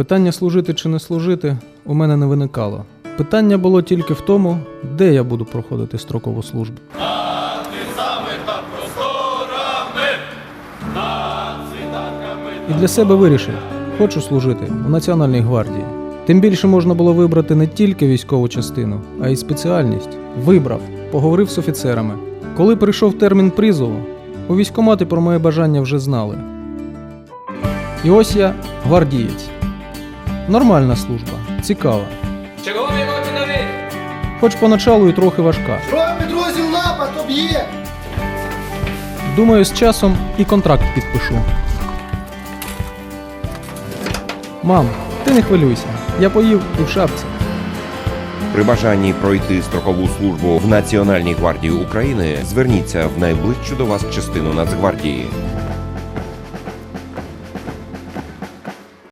Питання служити чи не служити у мене не виникало. Питання було тільки в тому, де я буду проходити строкову службу. І для себе вирішив, хочу служити у Національній гвардії. Тим більше можна було вибрати не тільки військову частину, а й спеціальність. Вибрав, поговорив з офіцерами. Коли прийшов термін призову, у військкоматі про моє бажання вже знали. І ось я гвардієць. Нормальна служба, цікава. Чого ви готові? Хоч поначалу і трохи важка. Троє підрозділ напад об'є! Думаю, з часом і контракт підпишу. Мам, ти не хвилюйся, я поїв і в шапці. При бажанні пройти строкову службу в Національній гвардії України зверніться в найближчу до вас частину Нацгвардії.